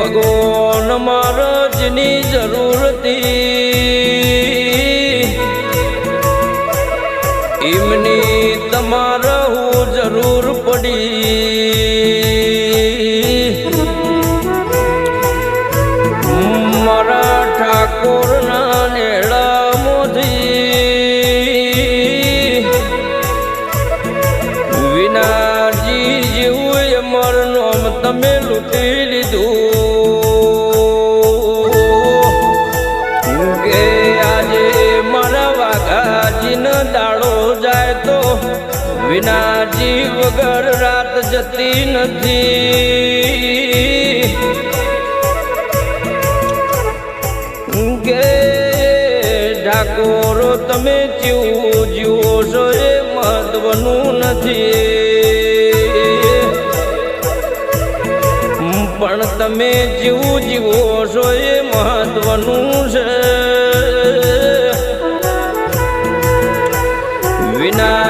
ભગવાન મહારાજની જરૂર હતી એમની તમારે હું જરૂર પડી. મારા ઠાકોરના નેડા મોધી વિનાજી જેવું અમર નોમ તમે લૂંટી વિનાજી વગર રાત જતી નથી. કે ઢાકોરો, તમે જીવો જીવો છો, એ મહત્વનું નથી. પણ તમે જીવું જીવો છો, એ મહત્વનું છે. વિનાજી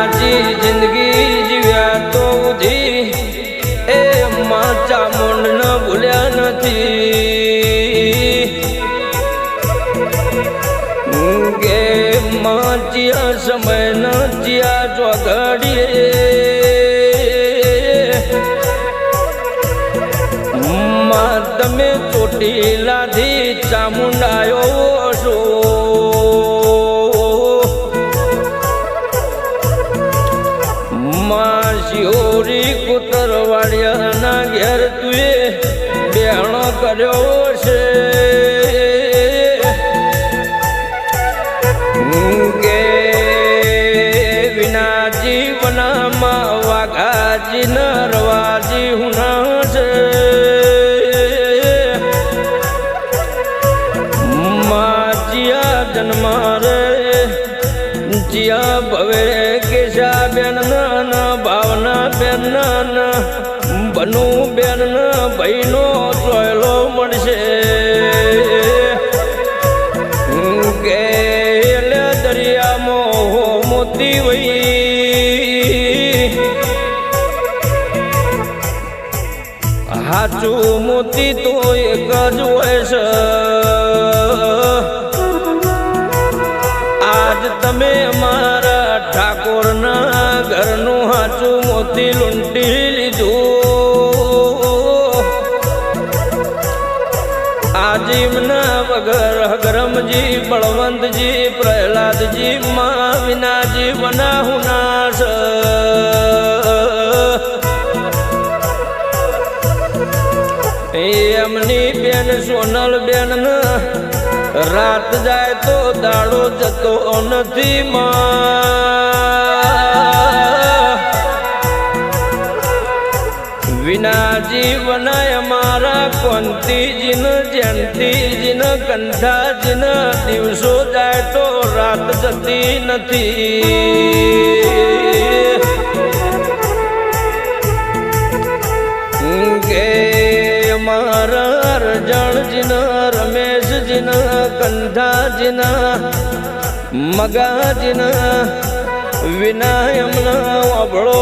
માં ચિયા સમય નાચ્યા ચિયા ચોઘડીએ માં તમે ચોટીલાથી ચામુંડાયો છો માં શિહોરી કુતરવાડિયાના ઘેર તુએ બેણો કર્યો છે. જીયા ભવે કેશા બેન ના ભાવના બેન ના બનુ બેન ભાઈનો ચોયલો મળશે. કે દરિયામાં મોતી વઈ હાચું મોતી તો એક જ હોય છે. તમે મારા ઠાકોરના ઘરનું હાચું મોતી લૂંટી લીધું. આજીમના વગર હગરમજી બળવંતજી, પ્રહલાદજી, મા વિનાજી વનાહુના હુનાશ એમની બેન સોનલ બેન રાત જાય તો દાડો જતો નથી વિના જીવનાય મારા કોંતીજીન જયંતીજીન કંઠાજીન દિવસો જાય તો રાત જતી નથી. કંઠાજીન મગાજીન વિનાયમના વાબળો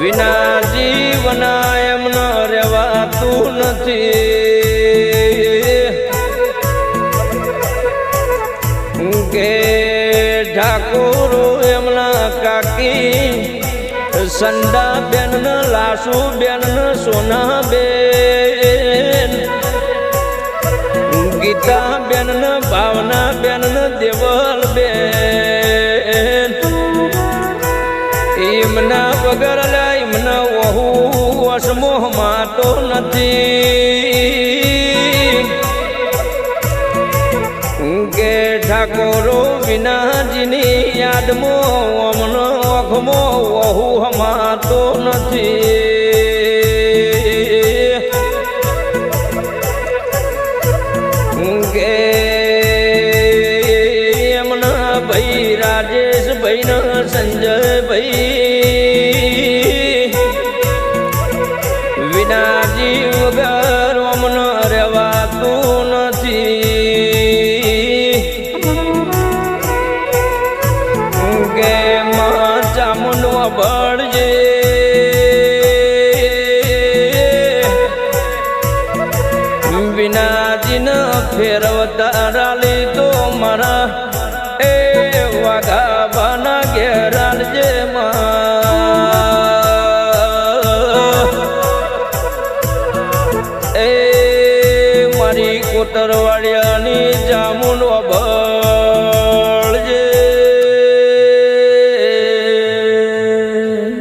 વિના જીવનાયમ ન રહેવાતું નથી. કે ઠાકોરો એમના કાકી સંડા બેન લાસુ બેન સોના બેન ગીતા બેન ભાવના બેન દેવલ બેન એમના વગર એમના વહુ અસમોહ માતો નથી. કે ઠાકોરો વિનાજીની યાદમો અમનો અખમો વહુ હમાતો નથી. લાગે માં ચામુંડો ભણજે વિનાજીન ફેરવતા રાલી તો મારા એ વાઘા બના ઘેરાલજે એ મારી કોતરવાડિયાની જામુનો ભર